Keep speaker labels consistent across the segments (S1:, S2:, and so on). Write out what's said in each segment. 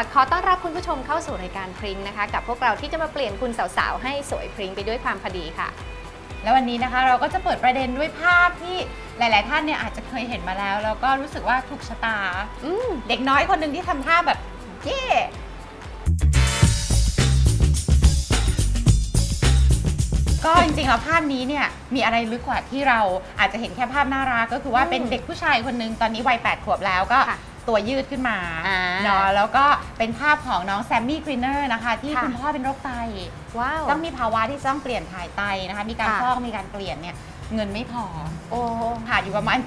S1: ดีค่ะขอต้อนรับคุณผู้ชมเข้าสู่รายการพริ้งนะคะ กับพวกเราที่จะมาเปลี่ยนคุณสาวๆ ให้สวยพริ้งไปด้วยความพอดีค่ะ
S2: แล้ววันนี้นะคะเราก็จะเปิดประเด็นด้วยภาพที่หลาย ๆ ท่านเนี่ยอาจจะเคยเห็นมาแล้ว แล้วก็รู้สึกว่าถูกชะตา
S1: อืม
S2: เด็กน้อยคนหนึ่งที่ทำท่าแบบเย่ก็จริงๆแล้วภาพนี้เนี่ยมีอะไรลึกกว่าที่เราอาจจะเห็นแค่ภาพน่ารักก็คือว่า
S1: อืม
S2: เป็นเด็กผู้ชายคนหนึ่งตอนนี้วัย8ขวบแล้วก็
S1: ค่ะ
S2: ตัวยืดขึ้นมา
S1: อ่า
S2: เนาะแล้วก็เป็นภาพของน้องแซมมี่กรีนเนอร์นะคะที่
S1: ค่ะ
S2: คุณพ่อเป็นโรคไต
S1: ว้าว
S2: ต้องมีภาวะที่จะต้องเปลี่ยนถ่ายไตนะคะมีการ
S1: ค่ะ
S2: ฟอกมีการเปลี่ยนเนี่ยเงินไม่พอ
S1: โอ้
S2: ขาดอยู่ประมาณ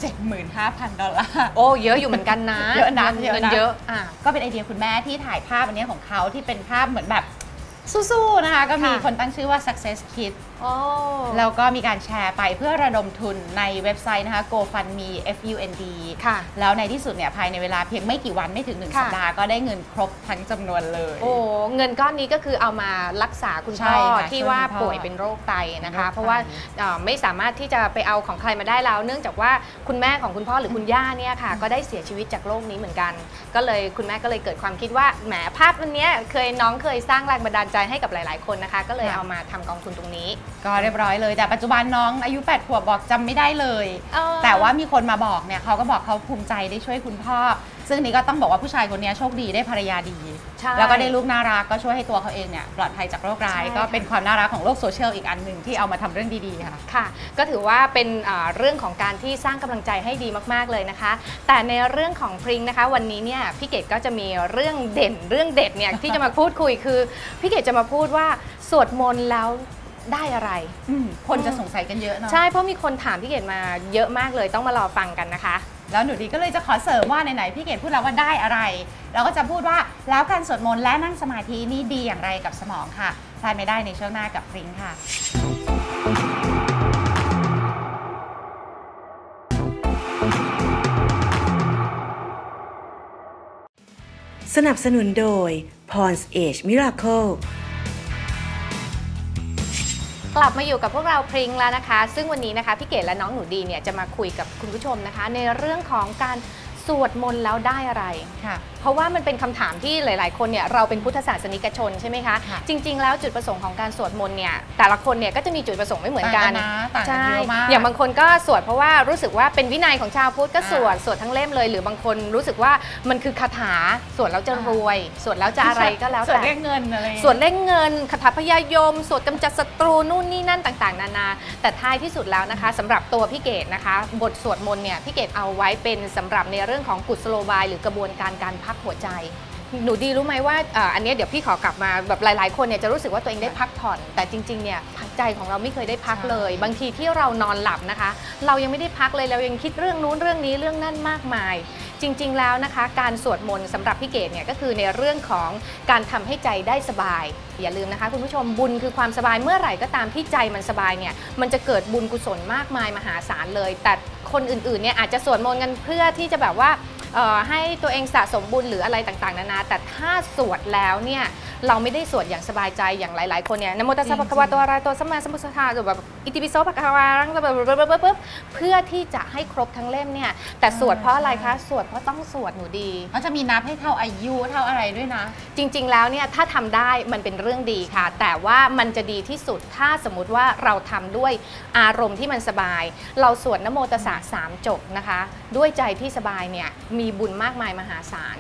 S2: 75,000 ดอลลาร์
S1: โอ้ เยอะอยู่เหมือนกันนะ
S2: เยอะนะ
S1: งิ
S2: เยอะนะ
S1: เงินเยอะอะ
S2: ก็เป็นไอเดียคุณแม่ที่ถ่ายภาพอันนี้ของเขาที่เป็นภาพเหมือนแบบสู้ๆนะคะ ก็มี
S1: ค่ะ
S2: คนตั้งชื่อว่า success kid
S1: โอ้
S2: แล้วก็มีการแชร์ไปเพื่อระดมทุนในเว็บไซต์นะคะ GoFundMe F U N D
S1: ค่ะ
S2: แล้วในที่สุดเนี่ยภายในเวลาเพียงไม่กี่วันไม่ถึงหนึ่ง
S1: ค่ะ
S2: สัปดาห์ก็ได้เงินครบทั้งจำนวนเลย
S1: โอ้เงินก้อนนี้ก็คือเอามารักษาคุณ
S2: ใช่
S1: พ่อ
S2: ค่ะ
S1: ที่
S2: ช่วย
S1: ว่า
S2: คุณพ่อ
S1: ป่วยเป็นโรคไตนะคะ
S2: โรคไต
S1: เพราะว่าเอ่อไม่สามารถที่จะไปเอาของใครมาได้แล้ว เนื่องจากว่าคุณแม่ของคุณพ่อหรือคุณย่าเนี่ยค่ะ ก็ได้เสียชีวิตจากโรคนี้เหมือนกัน ก็เลยคุณแม่ก็เลยเกิดความคิดว่าแหมภาพวันเนี้ยเคยน้องเคยสร้างแรงบันดาลใจให้กับหลาย ๆ คนนะคะ ก็เลยเอามาทำกองทุนตรงนี้
S2: ก็เรียบร้อยเลย แต่ปัจจุบันน้องอายุ 8 ขวบบอกจำไม่ได้เลย
S1: เออ
S2: แต่ว่ามีคนมาบอกเนี่ยเขาก็บอกเขาภูมิใจได้ช่วยคุณพ่อ ซึ่งนี่ก็ต้องบอกว่าผู้ชายคนนี้โชคดีได้ภรรยาดี
S1: ใช่
S2: แล้วก็ได้ลูกน่ารักก็ช่วยให้ตัวเขาเองเนี่ยปลอดภัยจากโรคร้าย
S1: ใช่
S2: ก็
S1: ค่ะ
S2: เป็นความน่ารักของโลกโซเชียลอีกอันหนึ่งที่เอามาทำเรื่องดีๆค่ะ
S1: ค่ะ ก็ถือว่าเป็นอ่าเรื่องของการที่สร้างกำลังใจให้ดีมากๆเลยนะคะ แต่ในเรื่องของพริงนะคะ วันนี้เนี่ยพี่เกดก็จะมีเรื่องเด่นเรื่องเด็ดเนี่ยที่จะมาพูดคุยคือพี่เกดจะมาพูดว่าสวดมนต์แล้ว ได้อะไร
S2: อืมคนจะสงสัยกันเยอะเนาะ
S1: ใช่เพราะมีคนถามพี่เกดมาเยอะมากเลยต้องมารอฟังกันนะคะ
S2: แล้วหนูดีก็เลยจะขอเสริมว่าไหนๆพี่เกดพูดแล้วว่าได้อะไร เราก็จะพูดว่าแล้วการสวดมนต์และนั่งสมาธินี่ดีอย่างไรกับสมองค่ะพลาดไม่ได้ในช่วงหน้ากับพริ้งค่ะ
S3: สนับสนุนโดย Pond's Age Miracle
S1: กลับมาอยู่กับพวกเราพริงแล้วนะคะ ซึ่งวันนี้นะคะพี่เกดและน้องหนูดีเนี่ยจะมาคุยกับคุณผู้ชมนะคะ ในเรื่องของการสวดมนต์แล้วได้อะไร
S2: ค่ะ
S1: เพราะว่ามันเป็นคำถามที่หลาย ๆ คนเนี่ยเราเป็นพุทธศาสนิกชนใช่ไหมคะ
S2: ค่ะ
S1: จริง ๆ แล้วจุดประสงค์ของการสวดมนต์เนี่ยแต่ละคนเนี่ยก็จะมีจุดประสงค์ไม่เหมือนกัน
S2: ต่างกันนะต่างกัน
S1: ใช่
S2: เยอะมาก
S1: อย่างบางคนก็สวดเพราะว่ารู้สึกว่าเป็นวินัยของชาวพุทธก็สวด
S2: อ่า
S1: สวดทั้งเล่มเลย หรือบางคนรู้สึกว่ามันคือคาถาสวดแล้วจะ
S2: อ่าร
S1: วย สวดแล้วจะอะไรก็แล้ว
S2: ส่วน
S1: แต่
S2: เรียกเงินอะไรอย่างเงี้ย
S1: ส่วนเล่งเงินคาถาพยายม สวดกำจัดศัตรูนู่นนี่นั่นต่าง ๆ นานา แต่ท้ายที่สุดแล้วนะคะสำหรับตัวพี่เกดนะคะ บทสวดมนต์เนี่ยพี่เกดเอาไว้เป็นสำหรับในเรื่องของกุศโลบาย หรือกระบวนการการพักหัวใจ หนูดีรู้ไหมว่าอ,อันนี้เดี๋ยวพี่ขอกลับมาแบบหลาย ๆ คนเนี่ยจะรู้สึกว่าตัวเองได้พักผ่อน แต่จริง ๆ เนี่ยใจของเราไม่เคยได้พักเลย บางทีที่เรานอนหลับนะคะ เรายังไม่ได้พักเลยเรายังคิดเรื่องนู้นเรื่องนี้เรื่องนั่นมากมาย จริง ๆ แล้วนะคะ การสวดมนต์สำหรับพี่เกดเนี่ยก็คือในเรื่องของการทำให้ใจได้สบาย อย่าลืมนะคะ คุณผู้ชมบุญคือความสบายเมื่อไหร่ก็ตามที่ใจมันสบายเนี่ยมันจะเกิดบุญกุศลมากมายมหาศาลเลย แต่คนอื่นๆเนี่ยอาจจะสวดมนต์กันเพื่อที่จะแบบว่า ให้ตัวเองสะสมบุญหรืออะไรต่างๆ นานา แต่ถ้าสวดแล้วเนี่ยเราไม่ได้สวดอย่างสบายใจอย่างหลาย ๆ คนเนี่ยนโมตัสสะภะคะวะโตอะระหะโตสัมมาสัมพุทธัสสะหรือแบบอิติปิโสภะคะวารังแบบปึ๊บเพื่อที่จะให้ครบทั้งเล่มเนี่ยแต่สวดเพราะอะไรคะสวดเพราะต้องสวดหนูดี
S2: เขาจะมีนับให้เท่าอายุเท่าอะไรด้วยนะ
S1: จริง ๆ แล้วเนี่ยถ้าทำได้มันเป็นเรื่องดีค่ะ แต่ว่ามันจะดีที่สุดถ้าสมมติว่าเราทำด้วยอารมณ์ที่มันสบาย เราสวดนโมตัสสะสามจบนะคะ ด้วยใจที่สบายเนี่ยมีบุญมากมายมหาศาล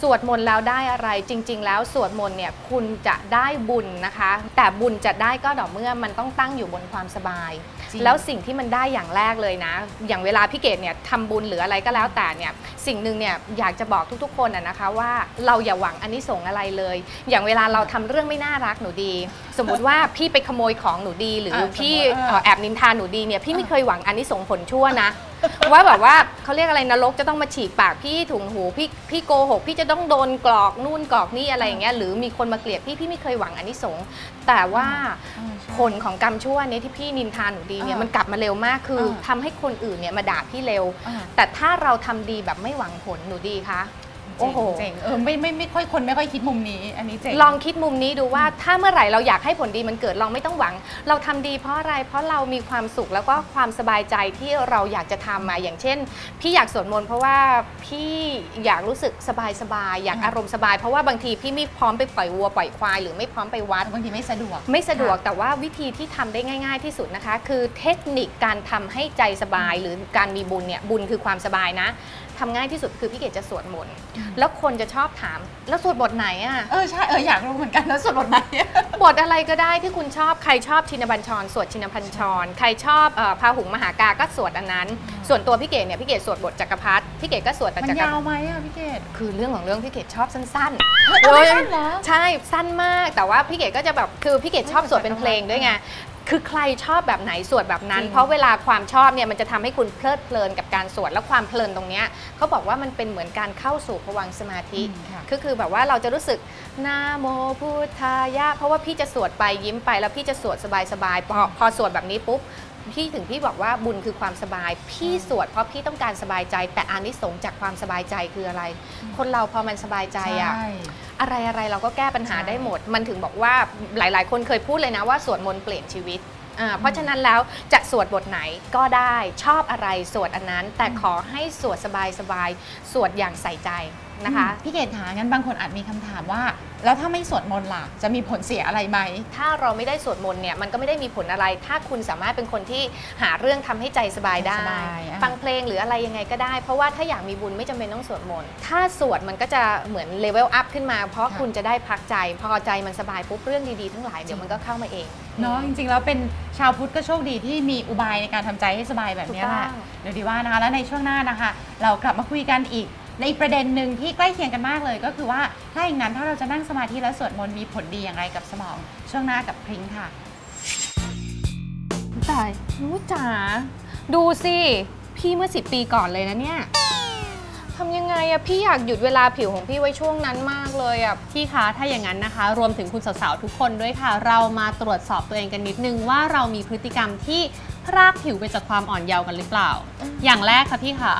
S1: สวดมนต์แล้วได้อะไรจริง ๆ แล้วสวดมนต์เนี่ยคุณจะได้บุญนะคะ แต่บุญจะได้ก็ต่อเมื่อมันต้องตั้งอยู่บนความสบาย
S2: จริง
S1: แล้วสิ่งที่มันได้อย่างแรกเลยนะ อย่างเวลาพี่เกดเนี่ยทำบุญหรืออะไรก็แล้วแต่เนี่ยสิ่งหนึ่งเนี่ยอยากจะบอกทุกๆ คนนะนะคะว่าเราอย่าหวังอันนี้ส่งส์อะไรเลย อย่างเวลาเราทำเรื่องไม่น่ารักหนูดี สมมุติว่าพี่ไปขโมยของหนูดี หรือ
S2: เออ
S1: พี่
S2: สมมุติเออ
S1: เอ่อแอบนินทาหนูดีเนี่ยพี่ไม่เคยหวังอันนี้ส่งส์ผลชั่วนะว่าแบบว่าเขาเรียกอะไรนรกจะต้องมาฉีกปากพี่ถุงหูพี่พี่โกหกพี่จะต้องโดนกรอกนู่นกรอกนี่อะไรอย่างเงี้ยหรือมีคนมาเกลียดพี่พี่ไม่เคยหวังอันนี้สงส์แต่ว่า
S2: เออใช่
S1: ผลของกรรมชั่วเนี้ที่พี่นินทาหนูดีเนี่ย
S2: เออ
S1: มันกลับมาเร็วมากคือ
S2: เออ
S1: ทำให้คนอื่นเนี่ยมาด่าพี่เร็ว
S2: อ่า
S1: แต่ถ้าเราทำดีแบบไม่หวังผลหนูดีคะ โอ้โห
S2: เจ๋งเออไม่ไม่ไม่ค่อยคนไม่ค่อยคิดมุมนี้ อันนี้เจ๋ง
S1: ลองคิดมุมนี้ดูว่าถ้าเมื่อไหร่เราอยากให้ผลดีมันเกิดเราไม่ต้องหวัง เราทำดีเพราะอะไรเพราะเรามีความสุขแล้วก็ความสบายใจที่เราอยากจะทำมาอย่างเช่น พี่อยากสวดมนต์เพราะว่าพี่อยากรู้สึกสบายสบายๆอยาก
S2: อืม
S1: อารมณ์สบาย เพราะว่าบางทีพี่ไม่พร้อมไปปล่อยวัวปล่อยควายหรือไม่พร้อมไปวัด
S2: บางทีไม่สะดวก
S1: ไม่สะดวกแต่ว่าวิธีที่ทำได้ง่าย ๆ ที่สุดนะคะ คือเทคนิคการทำให้ใจสบายหรือการมีบุญเนี่ยบุญคือความสบายนะ ทำง่ายที่สุดคือพี่เกดจะสวดมนต์แล้วคนจะชอบถาม แล้วสวดบทไหนอะ
S2: เออใช่เอออยากรู้เหมือนกันแล้วสวดบทไหน
S1: บทอะไรก็ได้ที่คุณชอบใครชอบชินบัญชร สวดชินบัญชร ใครชอบเอ่อพาหุงมหากาก็สวดอันนั้น ส่วนตัวพี่เกดเนี่ยพี่เกดสวดบทจักรพรรดิพี่เกดก็สวดแต่
S2: มัน
S1: จักรพร
S2: ยารว
S1: ดิ
S2: ไหมอะพี่เกด
S1: คือเรื่องของเรื่องพี่เกดชอบสั้นๆ
S2: เออสั้นเหรอ
S1: ใช่สั้นมากแต่ว่าพี่เกดก็จะแบบคือพี่เกดชอบสวดเป็นเพลงด้วยไง คือใครชอบแบบไหนสวดแบบนั้น
S2: จริง
S1: เพราะเวลาความชอบเนี่ยมันจะทำให้คุณเพลิดเพลินกับการสวดแล้วความเพลินตรงเนี้ยเขาบอกว่ามันเป็นเหมือนการเข้าสู่ภวังค์สมาธิ
S2: อืมค่ะ
S1: ก็คือแบบว่าเราจะรู้สึกนาโมพุทธายะ เพราะว่าพี่จะสวดไปยิ้มไปแล้วพี่จะสวดสบายๆพอพอสวดแบบนี้ปุ๊บ พี่ถึงพี่บอกว่าบุญคือความสบาย พี่สวดเพราะพี่ต้องการสบายใจ แต่อานิสงส์จากความสบายใจคืออะไร คนเราพอมันสบายใจอะ
S2: ใช่
S1: อะไรอะไรเราก็แก้ปัญหา
S2: ใช่
S1: ได้หมด มันถึงบอกว่าหลาย ๆ คนเคยพูดเลยนะว่าสวดมนต์เปลี่ยนชีวิตอ่าเพราะฉะนั้นแล้วจะสวดบทไหนก็ได้ชอบอะไรสวดอันนั้น แต่ขอให้สวดสบายๆสวดอย่างใส่ใจนะคะ
S2: อืมพี่เกดคะงั้นบางคนอาจมีคำถามว่า แล้วถ้าไม่สวดมนต์ล่ะ จะมีผลเสียอะไรไหม
S1: ถ้าเราไม่ได้สวดมนต์เนี่ยมันก็ไม่ได้มีผลอะไร ถ้าคุณสามารถเป็นคนที่หาเรื่องทำให้ใจสบายได้
S2: สบายอะ
S1: ฟังเพลงหรืออะไรยังไงก็ได้ เพราะว่าถ้าอยากมีบุญไม่จำเป็นต้องสวดมนต์ ถ้าสวดมันก็จะเหมือนเลเวลอัพขึ้นมา เพราะคุณจะได้พักใจ พอใจมันสบายปุ๊บเรื่องดีๆทั้งหลายเดี๋ยวมันก็เข้ามาเอง
S2: เนาะจริงๆแล้วเป็นชาวพุทธก็โชคดีที่มีอุบายในการทำใจให้สบายแบบเนี้ยแหละ
S1: ถูกต้อง
S2: เดี๋ยวดีว่านะคะ แล้วในช่วงหน้านะคะ เรากลับมาคุยกันอีกในอีกประเด็นหนึ่งที่ใกล้เคียงกันมากเลยก็คือว่า ถ้าอย่างนั้นถ้าเราจะนั่งสมาธิและสวดมนต์มีผลดีอย่างไรกับสมอง ช่วงหน้ากับพริ้งค่ะ
S1: ตายรู้จ๋าดูสิ พี่เมื่อสิปีก่อนเลยนะเนี่ยทำยังไงอะพี่อยากหยุดเวลาผิวของพี่ไว้ช่วงนั้นมากเลยอะ
S4: พี่คะถ้าอย่างนั้นนะคะ รวมถึงคุณสาวๆทุกคนด้วยค่ะ เรามาตรวจสอบตัวเองกันนิดนึงว่าเรามีพฤติกรรมที่ พรากผิวไปจากความอ่อนเยาว์กันหรือเปล่า อย่างแรกค่ะพี่ขา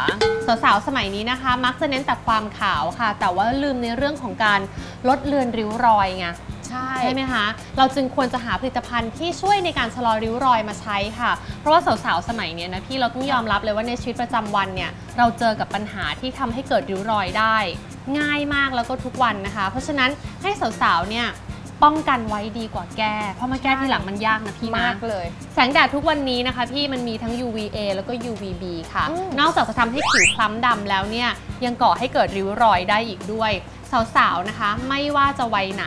S4: สาวๆสมัยนี้นะคะ มักจะเน้นแต่ความขาวค่ะ แต่ว่าลืมในเรื่องของการลดเลือนริ้วรอยไง
S1: ใช่
S4: ใช่ไหมคะเราจึงควรจะหาผลิตภัณฑ์ที่ช่วยในการชะลอริ้วรอยมาใช้ค่ะ เพราะว่าสาวๆสมัยเนี้ยนะพี่เราต้องยอมรับเลยว่าในชีวิตประจำวันเนี่ยเราเจอกับปัญหาที่ทำให้เกิดริ้วรอยได้ ง่ายมากแล้วก็ทุกวันนะคะ เพราะฉะนั้นให้สาวๆเนี่ย ป้องกันไว้ดีกว่าแก้ เพราะมาแก้ทีหลังมันยากนะพี่นะ
S1: มากเลย
S4: แสงแดดทุกวันนี้นะคะพี่มันมีทั้ง UVA แล้วก็ UVB ค่ะ
S1: อืม
S4: นอกจากจะทำให้ผิวคล้ำดำแล้วเนี่ยยังก่อให้เกิดริ้วรอยได้อีกด้วย สาวๆนะคะ ไม่ว่าจะวัยไหน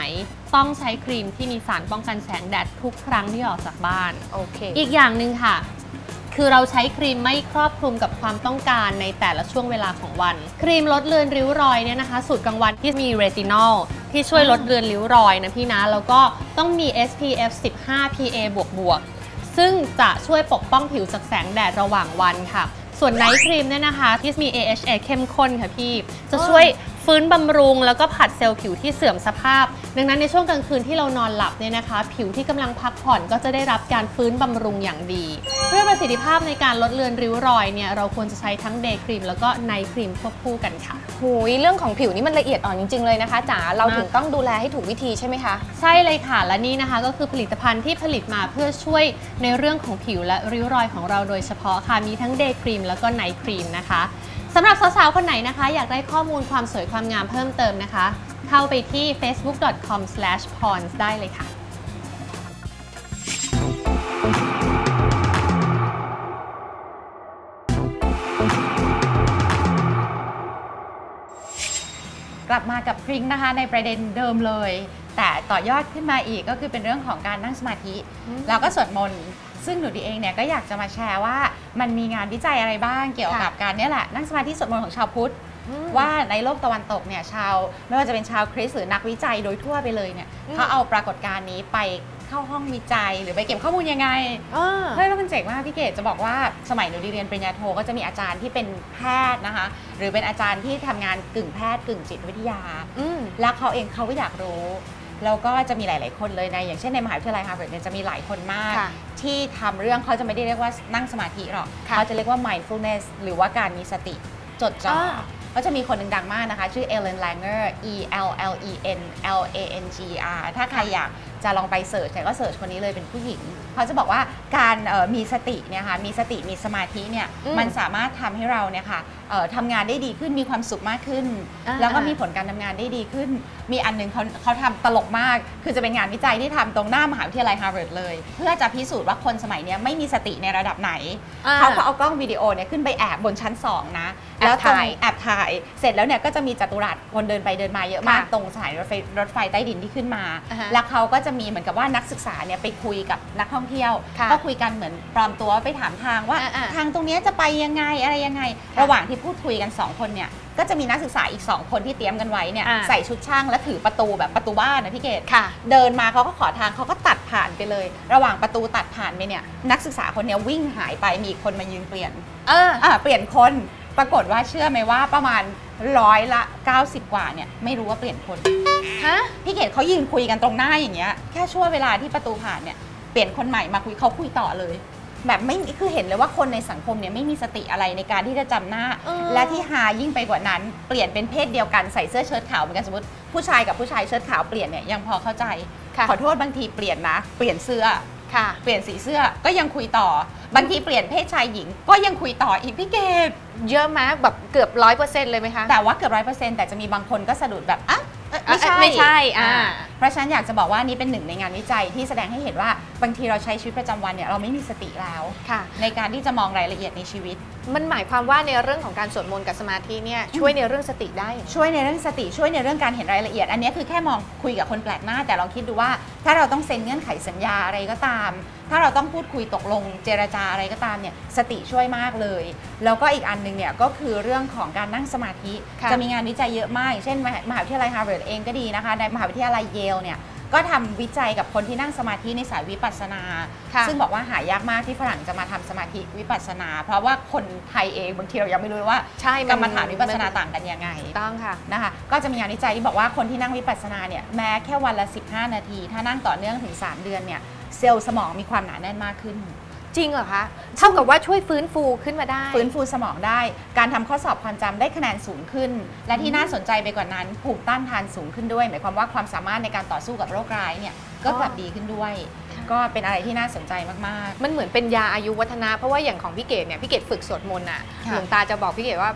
S4: ต้องใช้ครีมที่มีสารป้องกันแสงแดดทุกครั้งที่ออกจากบ้าน
S1: โอเค
S4: อีกอย่างหนึ่งค่ะ คือเราใช้ครีมไม่ครอบคลุมกับความต้องการในแต่ละช่วงเวลาของวัน ครีมลดเลือนริ้วรอยเนี่ยนะคะ สูตรกลางวันที่มีเรตินอลที่ช่วยลดเลือนริ้วรอยนะพี่นะ แล้วก็ต้องมี SPF 15 PA บวกบวกซึ่งจะช่วยปกป้องผิวจากแสงแดดระหว่างวันค่ะ ส่วนไนท์ครีมเนี่ยนะคะที่มี AHA เข้มข้นค่ะพี่ จะช่วยฟื้นบำรุงแล้วก็ผัดเซลล์ผิวที่เสื่อมสภาพ ดังนั้นในช่วงกลางคืนที่เรานอนหลับเนี่ยนะคะ ผิวที่กำลังพักผ่อนก็จะได้รับการฟื้นบำรุงอย่างดี เพื่อประสิทธิภาพในการลดเลือนริ้วรอยเนี่ยเราควรจะใช้ทั้งเดย์ครีมแล้วก็ไนท์ครีมควบคู่กันค่ะ
S1: หูยเรื่องของผิวนี่มันละเอียดอ่อนจริง ๆ เลยนะคะจ๋าเรา
S4: มาก
S1: ถึงต้องดูแลให้ถูกวิธีใช่ไหมคะ
S4: ใช่เลยค่ะและนี่นะคะ ก็คือผลิตภัณฑ์ที่ผลิตมาเพื่อช่วยในเรื่องของผิวและริ้วรอยของเราโดยเฉพาะค่ะมีทั้งเดย์ครีมแล้วก็ไนท์ครีมนะคะ สำหรับสาวๆ คนไหนนะคะ อยากได้ข้อมูลความสวยความงามเพิ่มเติมนะคะ เข้าไปที่ facebook.com/pons ได้เลยค่ะ
S2: กลับมากับพริ้งนะคะในประเด็นเดิมเลย แต่ต่อยอดขึ้นมาอีกก็คือเป็นเรื่องของการนั่งสมาธิ
S1: อืม
S2: แล้วก็สวดมนต์ซึ่งหนูดีเองเนี่ยก็อยากจะมาแชร์ว่ามันมีงานวิจัยอะไรบ้างเกี่ยวกับการเนี่ยแหละนั่งสมาธิสวดมนต์ของชาวพุทธว่าในโลกตะวันตกเนี่ยชาวไม่ว่าจะเป็นชาวคริสต์หรือนักวิจัยโดยทั่วไปเลยเนี่ย
S1: อืม
S2: เขาเอาปรากฏการณ์นี้ไป เข้าห้องวิจัย หรือไปเก็บข้อมูลยังไง
S1: อ่า
S2: เฮ้ยแล้วมันเจ๋งมากพี่เกดจะบอกว่าสมัยหนูดีเรียนปริญญาโทก็จะมีอาจารย์ที่เป็นแพทย์นะคะ หรือเป็นอาจารย์ที่ทำงานกึ่งแพทย์กึ่งจิตวิทยา
S1: อืม
S2: แล้วเขาเองเขาก็อยากรู้แล้วก็จะมีหลาย ๆ คนเลยในอย่างเช่นในมหาวิทยาลัยฮาร์วาร์ดเนี่ยจะมีหลายคนมาก
S1: ค่ะ
S2: ที่ทำเรื่องเขาจะไม่ได้เรียกว่านั่งสมาธิหรอก
S1: ค่ะ
S2: เขาจะเรียกว่า mindfulness หรือว่าการมีสติจดจ่ออาก็จะมีคนหนึ่งดังมากนะคะ ชื่อเอเลนแลงเกอร์ E L L E N L A N G R ถ้าใครอยากจะลองไปเสิร์ชเนี่ยก็เสิร์ชคนนี้เลยเป็นผู้หญิงเขาจะบอกว่าการเอ่อมีสติเนี่ยค่ะมีสติมีสมาธิเนี่ย
S1: อืม
S2: มันสามารถทำให้เราเนี่ยค่ะเอ่อทำงานได้ดีขึ้นมีความสุขมากขึ้น
S1: อ่า
S2: แล้วก็มีผลการทำงานได้ดีขึ้น มีอันหนึงเขาเขาทำตลกมาก คือจะเป็นงานวิจัยที่ทำตรงหน้ามหาวิทยาลัยฮาร์วาร์ดเลย เพื่อจะพิสูจน์ว่าคนสมัยเนี้ยไม่มีสติในระดับไหน
S1: อ่า
S2: เขาก็เอากล้องวิดีโอเนี่ยขึ้นไปแอบบนชั้น 2 นะ
S1: แอบ
S2: แล้วตรง
S1: ถ่าย
S2: แอบถ่าย เสร็จแล้วเนี่ยก็จะมีจัตุรัสคนเดินไปเดินมาเยอะมาก
S1: ค่ะ
S2: ตรงสถานีรถไฟรถไฟใต้ดินที่ขึ้นมา
S1: อ่าฮะ
S2: แล้วเขาก็จะมีเหมือนกับว่านักศึกษาเนี่ยไปคุยกับนักท่องเที่ยว
S1: ค่ะ
S2: ก็คุยกันเหมือนปลอมตัวไปถามทางว่า
S1: อ่าๆ
S2: ทางตรงเนี้ยจะไปยังไงอะไรยังไง
S1: ค่ะ
S2: ระหว่างที่พูดคุยกัน 2 คนเนี่ยก็จะมีนักศึกษาอีก 2 คนที่เตรียมกันไว้เนี่ย
S1: อ่า
S2: ใส่ชุดช่างและถือประตูแบบประตูบ้านนะพี่เกด
S1: ค่ะ
S2: เดินมาเขาก็ขอทางเขาก็ตัดผ่านไปเลย ระหว่างประตูตัดผ่านไปเนี่ยนักศึกษาคนเนี้ยวิ่งหายไปมีอีกคนมายืนเปลี่ยน
S1: เออ
S2: อ่าเปลี่ยนคนปรากฏว่าเชื่อไหมว่าประมาณ ร้อยละ 90 กว่าเนี่ยไม่รู้ว่าเปลี่ยนคน
S1: ฮะ
S2: พี่เกดเขายืนคุยกันตรงหน้าอย่างเงี้ยแค่ช่วงเวลาที่ประตูผ่านเนี่ยเปลี่ยนคนใหม่มาคุยเขาคุยต่อเลย แบบไม่คือเห็นเลยว่าคนในสังคมเนี่ยไม่มีสติอะไรในการที่จะจำหน้า
S1: เออ
S2: และที่หายิ่งไปกว่านั้น เปลี่ยนเป็นเพศเดียวกันใส่เสื้อเชิ้ตขาวเหมือนกันสมมติผู้ชายกับผู้ชายเชิ้ตขาวเปลี่ยนเนี่ยยังพอเข้าใจ
S1: ค่ะ
S2: ขอโทษบางทีเปลี่ยนนะ เปลี่ยนเสื้อ
S1: ค่ะ
S2: เปลี่ยนสีเสื้อก็ยังคุยต่อ บางทีเปลี่ยนเพศชายหญิง ก็ยังคุยต่ออีกพี่เกด
S1: เยอะไหมแบบเกือบร้อยเปอร์เซ็นต์เลยไหมคะ
S2: แต่ว่าเกือบร้อยเปอร์เซ็นต์แต่จะมีบางคนก็สะดุดแบบอะเอ้ย
S1: อะ
S2: ไม่ใช่
S1: ไม่ใช่อ่า
S2: เพราะฉะนั้นอยากจะบอกว่านี่เป็นหนึ่งในงานวิจัยที่แสดงให้เห็นว่า บางทีเราใช้ชีวิตประจำวันเนี่ยเราไม่มีสติแล้ว
S1: ค่ะ
S2: ในการที่จะมองรายละเอียดในชีวิต
S1: มันหมายความว่าในเรื่องของการสวดมนต์กับสมาธิเนี่ยช่วยในเรื่องสติได้เหรอ
S2: ช่วยในเรื่องสติช่วยในเรื่องการเห็นรายละเอียด อันนี้คือแค่มองคุยกับคนแปลกหน้า แต่ลองคิดดูว่า ถ้าเราต้องเซ็นเงื่อนไขสัญญาอะไรก็ตาม ถ้าเราต้องพูดคุยตกลงเจรจาอะไรก็ตามเนี่ยสติช่วยมากเลย แล้วก็อีกอันหนึงเนี่ยก็คือเรื่องของการนั่งสมาธิ
S1: ค่ะ
S2: จะมีงานวิจัยเยอะมากอย่างเช่นมหามหาวิทยาลัยฮาร์วาร์ดเองก็ดีนะคะในมหาวิทยาลัยเยลเนี่ย ก็ทำวิจัยกับคนที่นั่งสมาธิในสายวิปัสสนา
S1: ค่ะ
S2: ซึ่งบอกว่าหายากมากที่ฝรั่งจะมาทำสมาธิวิปัสสนา เพราะว่าคนไทยเองบางทีเรายังไม่รู้เลยว่า
S1: ใช่
S2: กรรมฐานวิปัสสนาต่างกันยังไง
S1: ถูกต้องค่ะ
S2: นะคะก็จะมีงานวิจัยที่บอกว่าคนที่นั่งวิปัสสนาเนี่ยแม้แค่วันละ 15 นาที ถ้านั่งต่อเนื่องถึง 3 เดือนเนี่ยเซลล์สมองมีความหนาแน่นมากขึ้น
S1: จริงเหรอคะ เท่ากับว่าช่วยฟื้นฟูขึ้นมาได้
S2: ฟื้นฟูสมองได้ การทำข้อสอบความจำได้คะแนนสูงขึ้น และที่น่าสนใจไปกว่านั้นภูมิต้านทานสูงขึ้นด้วย หมายความว่าความสามารถในการต่อสู้กับโรคร้ายเนี่ยก็กลับดีขึ้นด้วย
S1: ค่ะ
S2: ก็เป็นอะไรที่น่าสนใจมาก
S1: มันเหมือนเป็นยาอายุวัฒนะ เพราะว่าอย่างของพี่เกดเนี่ยพี่เกดฝึกสวดมนต์อะ
S2: ค่ะ
S1: หลวงตาจะบอกพี่เกดว่า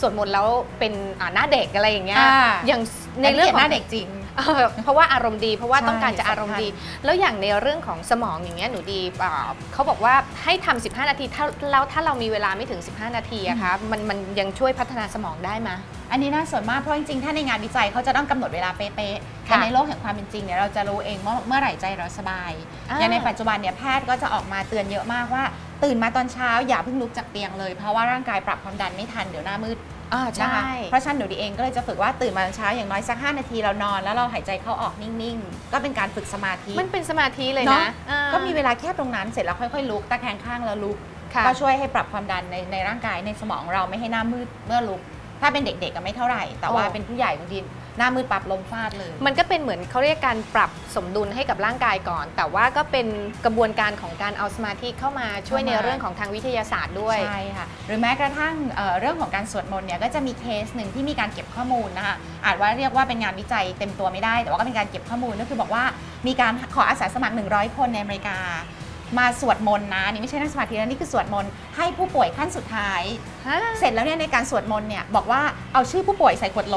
S1: สวดมนต์แล้วเป็นอ่าหน้าเด็กอะไรอย่างเงี้ย
S2: อ่า
S1: อย่าง
S2: ๆ
S1: ในเรื่อง
S2: ห
S1: ของ
S2: น้าเด็กจริง
S1: เออเพราะว่าอารมณ์ดี เพราะว่า
S2: ใช่
S1: ต้องการจะอารมณ์ดี
S2: สำคัญ
S1: แล้วอย่างในเรื่องของสมองอย่างเงี้ยหนูดีอ่าเขาบอกว่าให้ทำ15 นาทีถ้าแล้วถ้าเรามีเวลาไม่ถึง 15 นาทีอะคะมันมันยังช่วยพัฒนาสมองได้ไหม
S2: อันนี้น่าสนมากเพราะจริงๆ ถ้าในงานวิจัยเขาจะต้องกำหนดเวลาเป๊ะๆ
S1: ค่ะ
S2: แต่ในโลกแห่งความเป็นจริงเนี่ยเราจะรู้เองว่าเมื่อไหร่ใจเราสบาย
S1: อ่า
S2: อย่างในปัจจุบันเนี่ยแพทย์ก็จะออกมาเตือนเยอะมากว่า ตื่นมาตอนเช้าอย่าเพิ่งลุกจากเตียงเลยเพราะว่าร่างกายปรับความดันไม่ทันเดี๋ยวหน้ามืด
S1: อ่า
S2: นะ
S1: ใช่
S2: คะเพราะฉะนันหนูดีเองก็เลยจะฝึกว่าตื่นมาตอนเช้าอย่างน้อยสัก 5 นาทีเรานอน แล้วเราหายใจเข้าออกนิ่งๆ ก็เป็นการฝึกสมาธิ
S1: มันเป็นสมาธิเลย
S2: เนาะ
S1: นะอ่า
S2: ก็มีเวลาแค่ตรงนั้นเสร็จแล้วค่อยๆลุกตะแคงข้างแล้วลุก
S1: ค่ะ
S2: ก็ช่วยให้ปรับความดันในในร่างกายในสมองเราไม่ให้หน้ามืดเมื่อลุก ถ้าเป็นเด็กๆก็ไม่เท่าไหร่ แต่ว่า
S1: โอ้
S2: เป็นผู้ใหญ่บางที หน้ามืดปรับลมฟาดเลย
S1: มันก็เป็นเหมือนเขาเรียกการปรับสมดุลให้กับร่างกายก่อน แต่ว่าก็เป็นกระบวนการของการเอาสมาธิเข้ามาช่วยใน
S2: เข้ามา
S1: เรื่องของทางวิทยาศาสตร์ด้วย
S2: ใช่ค่ะ หรือแม้กระทั่งเอ่อเรื่องของการสวดมนต์เนี่ยก็จะมีเคสหนึ่งที่มีการเก็บข้อมูลนะคะอาจว่าเรียกว่าเป็นงานวิจัยเต็มตัวไม่ได้ แต่ว่าก็เป็นการเก็บข้อมูลก็คือบอกว่ามีการขออาสาสมัคร 100 คนในอเมริกา มาสวดมนต์นะนี่ไม่ใช่นั่งสมาธินะนี่คือสวดมนต์ให้ผู้ป่วยขั้นสุดท้าย เสร็จแล้วเนี่ยในการสวดมนต์เนี่ยบอกว่าเอาชื่อผู้ป่วยใส่ขวดโหล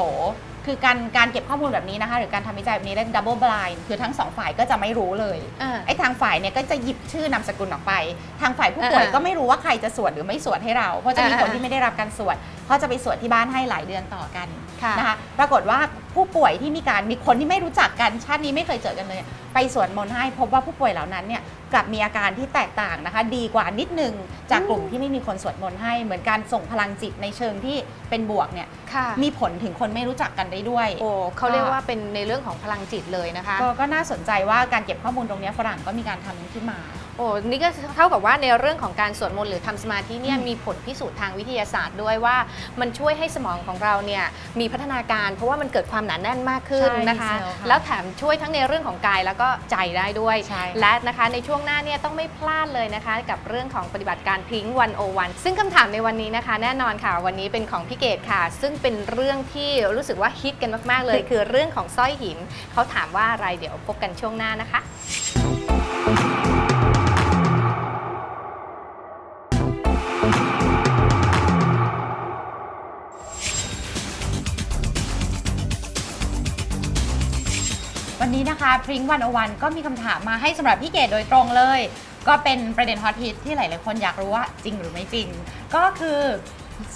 S2: คือการการเก็บข้อมูลแบบนี้นะคะ หรือการทำวิจัยแบบนี้เรียก double blind คือทั้งสองฝ่ายก็จะไม่รู้เลย
S1: อ่า
S2: ไอ้ทางฝ่ายเนี่ยก็จะหยิบชื่อนามสกุลออกไป ทางฝ่ายผู้ป่วย
S1: อ่า
S2: ก็ไม่รู้ว่าใครจะสวดหรือไม่สวดให้เรา เพราะจะมี
S1: อ่า
S2: คนที่ไม่ได้รับการสวด เขาจะไปสวดที่บ้านให้หลายเดือนต่อกัน
S1: ค่ะ
S2: นะคะปรากฏว่าผู้ป่วยที่มีการมีคนที่ไม่รู้จักกันชาตินี้ไม่เคยเจอกันเลย ไปสวดมนต์ให้พบว่าผู้ป่วยเหล่านั้นเนี่ยกลับมีอาการที่แตกต่างนะคะ ดีกว่านิดนึงจากกลุ่มที่ไม่มีคนสวดมนต์ให้เหมือนการส่งพลังจิตในเชิงที่เป็นบวกเนี่ย
S1: ค่ะ
S2: มีผลถึงคนไม่รู้จักกันได้ด้วย
S1: โอ้เขาเรียกว่าเป็นในเรื่องของพลังจิตเลยนะคะ
S2: ก็ก็น่าสนใจว่าการเก็บข้อมูลตรงเนี้ยฝรั่งก็มีการทำขึ้นมา
S1: โอ้นี่ก็เท่ากับว่าในเรื่องของการสวดมนต์หรือทำสมาธิเนี่ย
S2: อืม
S1: มีผลพิสูจน์ทางวิทยาศาสตร์ด้วยว่ามันช่วยให้สมองของเราเนี่ยมีพัฒนาการเพราะว่ามันเกิดความหนาแน่นมากขึ้น
S2: ใช่
S1: นะคะ
S2: เซลล์ค่ะ
S1: แล้วแถมช่วยทั้งในเรื่องของกายแล้วก็ใจได้ด้วย
S2: ใช่ค่ะ
S1: และนะคะในช่วงวงหน้าเนี่ยต้องไม่พลาดเลยนะคะ กับเรื่องของปฏิบัติการพริ้งวันโอวันซึ่งคำถามในวันนี้นะคะ แน่นอนค่ะวันนี้เป็นของพี่เกดค่ะ ซึ่งเป็นเรื่องที่รู้สึกว่าฮิตกันมาก ๆ เลย คือเรื่องของสร้อยหินเขาถามว่าอะไรเดี๋ยวพบกันช่วงหน้านะคะ
S2: นนี้นะคะพริ้งวันอวันก็มีคำถามมาให้สำหรับพี่เกดโดยตรงเลย ก็เป็นประเด็นฮอตฮิตที่หลาย ๆ คนอยากรู้ว่าจริงหรือไม่จริง ก็คือ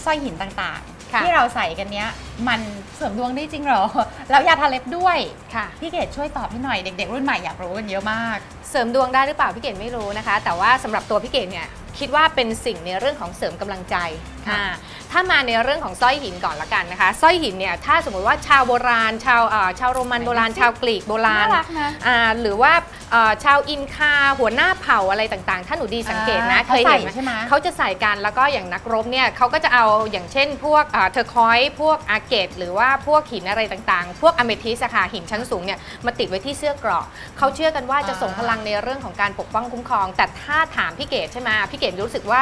S2: สร้อยหินต่าง
S1: ค่ะ
S2: ๆ ที่เราใส่กันเนี้ย มันเสริมดวงได้จริงเหรอ แล้วยาทาเล็บด้วย
S1: ค่ะ
S2: พี่เกดช่วยตอบให้หน่อยเด็ก ๆ รุ่นใหม่อยากรู้กันเยอะมาก
S1: เสริมดวงได้หรือเปล่าพี่เกดไม่รู้นะคะ แต่ว่าสำหรับตัวพี่เกดเนี่ยคิดว่าเป็นสิ่งในเรื่องของเสริมกำลังใจ
S2: ค่ะ
S1: อ่าถ้ามาในเรื่องของสร้อยหินก่อนละกันนะคะสร้อยหินเนี่ยถ้าสมมติว่าชาวโบราณ ชาวเอ่อชาวโรมันโบราณ ชาวกรีกโบราณ
S2: น่ารักนะ
S1: อ่าหรือว่าเอ่อชาวอินคาหัวหน้าเผ่าอะไรต่างๆ ถ้าหนูดีสังเกตนะ
S2: อ่า
S1: เคยเห็น
S2: เขาใส่ใช่ไหม
S1: เขาจะใส่กันแล้วก็อย่างนักรบเนี่ยเขาก็จะเอาอย่างเช่น พวกเทอร์คอยพวกอาเกตหรือว่าพวกหินอะไรต่างๆ พวกอเมทิสอะค่ะหินชั้นสูงเนี่ยมาติดไว้ที่เสื้อเกราะเขาเชื่อกันว่าจะส่งพลังในเรื่องของการปกป้องคุ้มครอง แต่ถ้าถามพี่เกดใช่ไหมพี่เกดรู้สึกว่า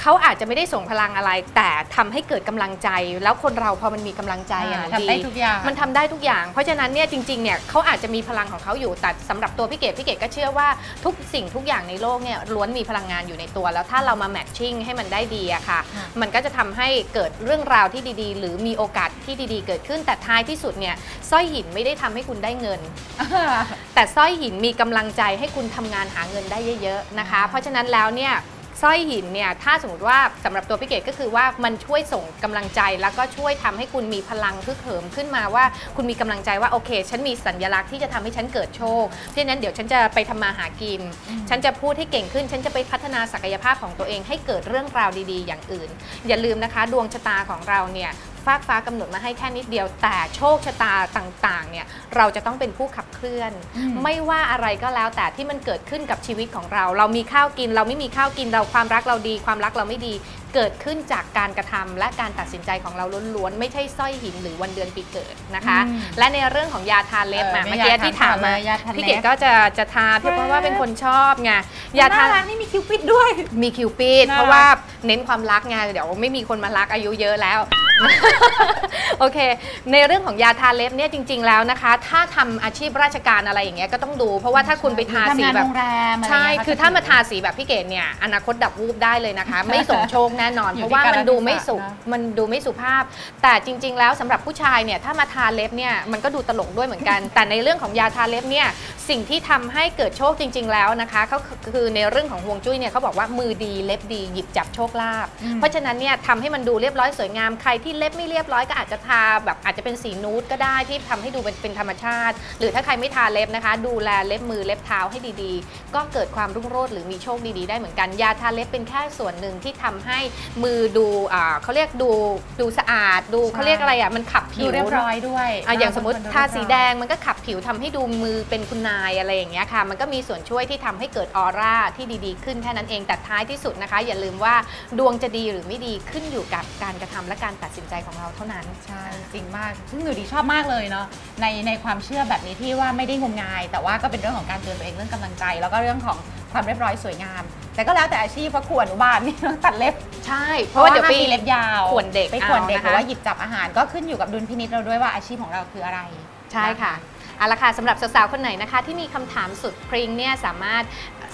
S1: เขาอาจจะไม่ได้ส่งพลังอะไร แต่ทำให้เกิดกำลังใจ แล้วคนเราพอมันมีกำลังใจอะหนู
S2: ทำได้ทุกอย่าง
S1: มันทำได้ทุกอย่าง เพราะฉะนั้นเนี่ยจริงๆเนี่ยเขาอาจจะมีพลังของเขาอยู่แต่สำหรับตัวพี่เกดพี่เกดก็เชื่อว่าทุกสิ่งทุกอย่างในโลกเนี่ยล้วนมีพลังงานอยู่ในตัว แล้วถ้าเรามาแมทชิ่งให้มันได้ดีอะค่ะ
S2: ค่ะ
S1: มันก็จะทำให้เกิดเรื่องราวที่ดีๆ หรือมีโอกาสที่ดีๆ เกิดขึ้นแต่ท้ายที่สุดเนี่ยสร้อยหินไม่ได้ทำให้คุณได้เงิน แต่สร้อยหินมีกำลังใจให้คุณทำงานหาเงินได้เยอะๆนะคะ เพราะฉะนั้นแล้วเนี่ย สร้อยหินเนี่ยถ้าสมมติว่าสำหรับตัวพี่เกดก็คือว่ามันช่วยส่งกำลังใจ แล้วก็ช่วยทำให้คุณมีพลังพึกเหิมขึ้นมาว่าคุณมีกำลังใจว่าโอเค ฉันมีสัญลักษณ์ที่จะทำให้ฉันเกิดโชคเพราะฉะนั้นเดี๋ยวฉันจะไปทำมาหากิน ฉันจะพูดให้เก่งขึ้น ฉันจะไปพัฒนาศักยภาพของตัวเองให้เกิดเรื่องราวดีๆ อย่างอื่น อย่าลืมนะคะ ดวงชะตาของเราเนี่ย ฟากฟ้ากำหนดมาให้แค่นิดเดียว แต่โชคชะตาต่างๆเนี่ยเราจะต้องเป็นผู้ขับเคลื่อน
S2: อืม
S1: ไม่ว่าอะไรก็แล้วแต่ที่มันเกิดขึ้นกับชีวิตของเรา เรามีข้าวกิน เราไม่มีข้าวกินเราความรักเราดี ความรักเราไม่ดี เกิดขึ้นจากการกระทำและการตัดสินใจของเราล้วนๆไม่ใช่สร้อยหินหรือวันเดือนปีเกิดนะคะ
S2: อืม
S1: และในเรื่องของยาทาเล็บ
S2: เออ
S1: อะ
S2: ไม่
S1: เมื่อกี้
S2: อยาก
S1: ที่ถามมา
S2: ถามเลยยาทาเล็บ
S1: พี่เกดก็จะจะทาเพราะว่าเป็นคนชอบไงยาทา
S2: น่ารักนี่มีคิวปิดด้วย
S1: มีคิวปิด
S2: น่ารัก
S1: เพราะว่าเน้นความรักไงเดี๋ยวไม่มีคนมารักอายุเยอะแล้ว โอเค ในเรื่องของยาทาเล็บเนี่ยจริง ๆ แล้วนะคะ ถ้าทำอาชีพราชการอะไรอย่างเงี้ยก็ต้องดู เพราะว่าถ้าคุณไปทาสี
S2: ทำงาน
S1: แบบ
S2: โรงแรมอะไร
S1: ใช่
S2: เงี้ย
S1: คือถ้ามาทาสีแบบพี่เกดเนี่ยอนาคตดับวูบได้เลยนะคะ ไม่ส่งโชคแน่นอน
S2: อยู่
S1: เพราะว่า
S2: ที่
S1: มันดูไม่สุ
S2: กาลเทศะนะ
S1: มันดูไม่สุภาพ แต่จริง ๆ แล้วสำหรับผู้ชายเนี่ยถ้ามาทาเล็บเนี่ยมันก็ดูตลกด้วยเหมือนกัน แต่ในเรื่องของยาทาเล็บเนี่ยสิ่งที่ทำให้เกิดโชคจริง ๆ แล้วนะคะก็คือในเรื่องของฮวงจุ้ยเนี่ยเขาบอกว่ามือดีเล็บดีหยิบจับโชคลาภ
S2: อืม
S1: เพราะฉะนั้นเนี่ยทำให้มันดูเรียบร้อยสวยงามใครที่เล็บไม่เรียบร้อยก็อาจจะทาแบบอาจจะเป็นสีนูดก็ได้ที่ทำให้ดูเป็นเป็นธรรมชาติ หรือถ้าใครไม่ทาเล็บนะคะ ดูแลเล็บมือเล็บเท้าให้ดีๆ ก็เกิดความรุ่งโรจน์หรือมีโชคดีๆได้เหมือนกันยาทาเล็บเป็นแค่ส่วนหนึ่งที่ทำให้มือดูอ่าเขาเรียกดูดูสะอาด ดูเขาเรียกอะไรอะมันขับผิ
S2: ดู
S1: ว
S2: เรียบร้อยด้วย
S1: อะอย่างสมมติ
S2: บงคน
S1: ทาสีแด
S2: เรียบร้อย
S1: งมันก็ขับผิวทำให้ดูมือเป็นคุณนายอะไรอย่างเงี้ยค่ะ มันก็มีส่วนช่วยที่ทำให้เกิดออร่าที่ดีๆ ขึ้นแค่นั้นเองแต่ท้ายที่สุดนะคะ อย่าลืมว่าดวงจะดีหรือไม่ดีขึ้นอยู่กับการกระทำและการตัดสินใจของเราเท่านั้น
S2: ใช่จริงมาก ซึ่งหนูดีชอบมากเลยเนาะในในความเชื่อแบบนี้ที่ว่าไม่ได้งมงาย แต่ว่าก็เป็นเรื่องของการเตือนตัวเองเรื่องกำลังใจ แล้วก็เรื่องของความเรียบร้อยสวยงาม แต่ก็แล้วแต่อาชีพเพราะขวนอนุบาลนี่ต้องตัดเล็บ
S1: ใช่ เพราะว่าเดี๋ยวไป
S2: ห้มมีเล็บยาว
S1: ขวนเด็ก
S2: ไปขวนเด็ก
S1: เอานะคะ
S2: หรือว่าหยิบจับอาหารก็ขึ้นอยู่กับดุลพินิจเราด้วยว่าอาชีพของเราคืออะไร
S1: ใช่ค่ะเอาละค่ะสำหรับสาวๆคนไหนนะคะ ที่มีคำถามสุดพริ้งเนี่ยสามารถ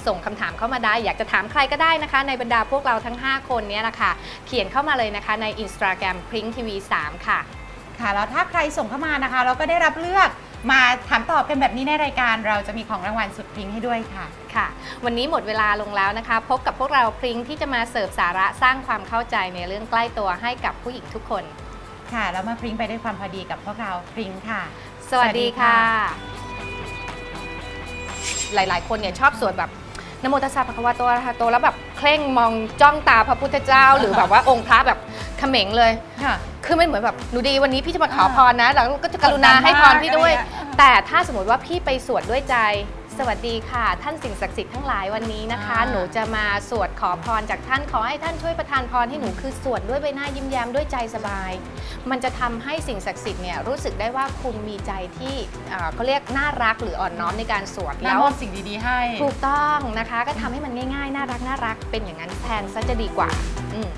S1: ส่งคำถามเข้ามาได้ อยากจะถามใครก็ได้นะคะ ในบรรดาพวกเราทั้ง 5 คนเนี่ยนะคะ เขียนเข้ามาเลยนะคะใน Instagram พริ้งทีวี3ค่ะ
S2: ค่ะ แล้วถ้าใครส่งเข้ามานะคะ เราก็ได้รับเลือกมาถามตอบกันแบบนี้ในรายการเราจะมีของรางวัลสุดพริ้งให้ด้วยค่ะ
S1: ค่ะ วันนี้หมดเวลาลงแล้วนะคะ พบกับพวกเราพริ้งที่จะมาเสิร์ฟสาระสร้างความเข้าใจในเรื่องใกล้ตัวให้กับผู้หญิงทุกคน
S2: ค่ะแล้วมาพริ้งไปด้วยความพอดีกับพวกเราพริ้งค่ะ
S1: สวัสดีค่ะ
S2: สวัสดี
S1: หลายๆ คนเนี่ยชอบสวดแบบ นโมตัสสะภะคะวะโตอะระหะโตแล้วแบบเคร่งมองจ้องตาพระพุทธเจ้า หรือแบบว่าองค์พระแบบเขม็งเลย
S2: ค่ะ
S1: คือมันเหมือนแบบหนูดีวันนี้พี่จะมาขอ
S2: อ่า
S1: พรนะแล้วก็จะกรุณาให้พรพี่ด้วย
S2: กดดันมากอะไรเงี้ย
S1: แต่ถ้าสมมติว่าพี่ไปสวดด้วยใจ สวัสดีค่ะ ท่านสิ่งศักดิ์สิทธิ์ทั้งหลายวันนี้นะคะหนูจะมาสวดข ออพรจากท่านขอให้ท่านช่วยประทานพรให้หนูคือสวดด้วยใบหน้ายิ้มแย้มด้วยใจสบาย มันจะทำให้สิ่งศักดิ์สิทธิ์เนี่ยรู้สึกได้ว่าคุณมีใจที่เอ่อเขาเรียกน่ารักหรืออ่อนน้อมในการสวด
S2: แล้
S1: แล้วว
S2: มอบสิ่งดีๆให้
S1: ถูกต้องนะคะ ก็ทำให้มันง่ายๆ น่ารักน่ารักเป็นอย่างนั้นแทนซะจะดีกว่า อืม